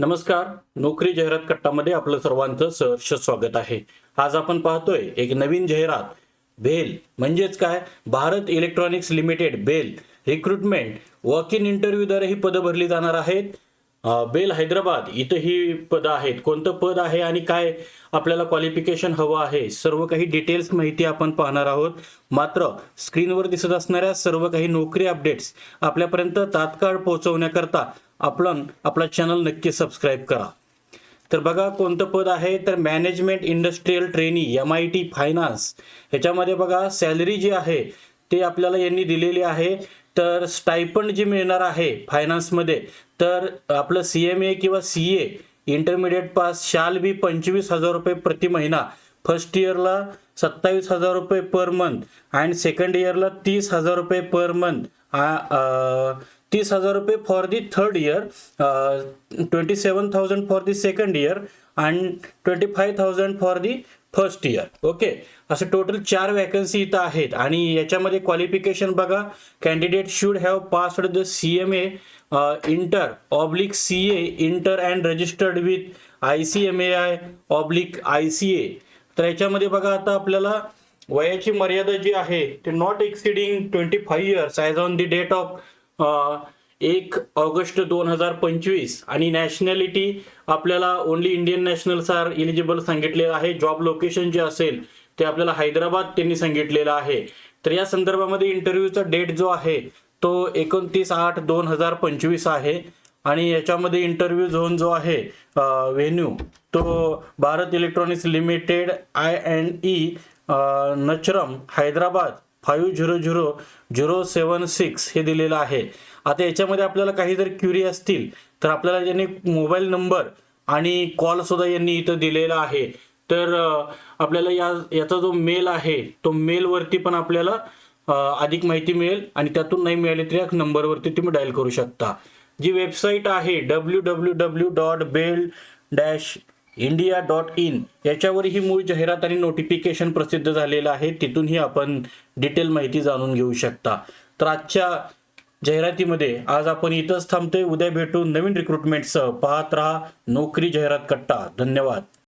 नमस्कार. नोकरी जाहिरात कट्टामध्ये आपलं सर्वांचं सहर्ष स्वागत आहे. आज आपण पाहतोय एक नवीन जाहिरात बेल. म्हणजेच काय? Bharat electronics limited BEL. Recruitment walk in इंटरव्ह्यूद्वारे ही पदं भरली जाणार आहेत. बेल हैदराबाद इथं ही पदं आहेत. कोणतं पद आहे आणि काय आपल्याला क्वालिफिकेशन हवं आहे? सर्व काही डिटेल्स माहिती आपण पाहणार आहोत. मात्र स्क्रीनवर दिसत असणाऱ्या सर्व काही नोकरी अपडेट्स आपल्यापर्यंत तात्काळ पोहोचवण्याकरता आपण आपला चॅनल नक्की सबस्क्राईब करा. तर बघा कोणतं पद आहे? तर management industrial trainee M I T finance ह्याच्यामध्ये बघा सॅलरी जी आहे ते आपल्याला यांनी दिलेली आहे. तर स्टायपंड जे मिळणार आहे फायनान्समध्ये तर आपलं सी एम ए किंवा C A intermediate pass shall be पंचवीस हजार रुपये प्रति महिना. फर्स्ट इयरला सत्तावीस हजार रुपये पर मंथ अँड सेकंड इयरला तीस हजार रुपये पर मंथ तीस हजार रुपये for the third year twenty seven thousand for the second year and twenty five thousand for the first year okay असं टोटल चार वॅकन्सी इथं आहेत. आणि याच्यामध्ये क्वालिफिकेशन बघा. Candidate should have passed the C M A inter oblique C A inter and registered with I C M A I oblique I C A तर याच्यामध्ये बघा आता आपल्याला वयाची मर्यादा जी आहे ते not exceeding twenty five years as on the date of एक ऑगस्ट दोन हजार पंचवीस. आणि नॅशनॅलिटी आपल्याला only Indian nationals are eligible सांगितलेलं आहे. जॉब लोकेशन जे असेल ते आपल्याला हैदराबाद त्यांनी सांगितलेलं आहे. तर या संदर्भामध्ये इंटरव्ह्यूचा डेट जो आहे तो एकोणतीस आठ दोन हजार पंचवीस आहे. आणि याच्यामध्ये इंटरव्ह्यू झोन जो आहे व्हेन्यू तो Bharat electronics limited I and E Nacharam Hyderabad five zero zero zero seven six हे दिलेलं आहे. आता याच्यामध्ये आपल्याला काही जर क्युरी असतील तर आपल्याला त्यांनी मोबाईल नंबर आणि कॉलसुद्धा यांनी इथं दिलेला आहे. तर आपल्याला या याचा जो मेल आहे तो मेलवरती पण आपल्याला अधिक माहिती मिळेल आणि त्यातून नाही मिळाली तरी या नंबरवरती तुम्ही डायल करू शकता. जी वेबसाईट आहे W W W dot BEL dash India dot in. याच्यावर ही मूळ जाहिरात आणि नोटिफिकेशन प्रसिद्ध झालेलं आहे. तिथूनही आपण डिटेल माहिती जाणून घेऊ शकता. तर आजच्या जाहिरातीमध्ये आज आपण इथंच थांबतोय. उद्या भेटून नवीन रिक्रुटमेंटसह पाहत राहा नोकरी जाहिरात कट्टा. धन्यवाद.